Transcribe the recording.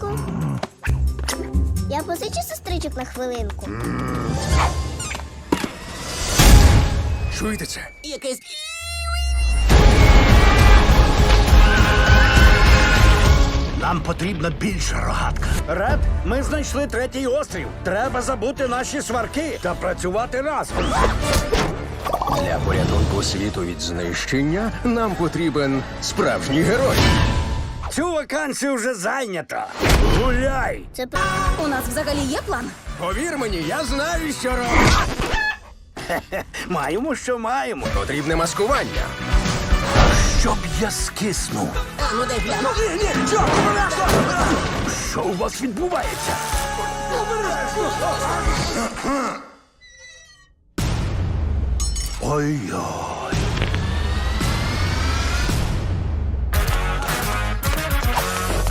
хвилинку. Я позичу сестричок на хвилинку. Чуєте це? Якесь Нам потрібна більша рогатка. Ред, ми знайшли третій острів. Треба забути наші сварки та працювати разом. Для порятунку світу від знищення нам потрібен справжній герой. Цю вакансію вже зайнято. Гуляй! Це п- у нас взагалі є план. Повір мені, я знаю, що робити. Маємо, що маємо. Потрібне маскування. Щоб я скиснув. А ну дай гляну. Що у вас відбувається? Ой-ой.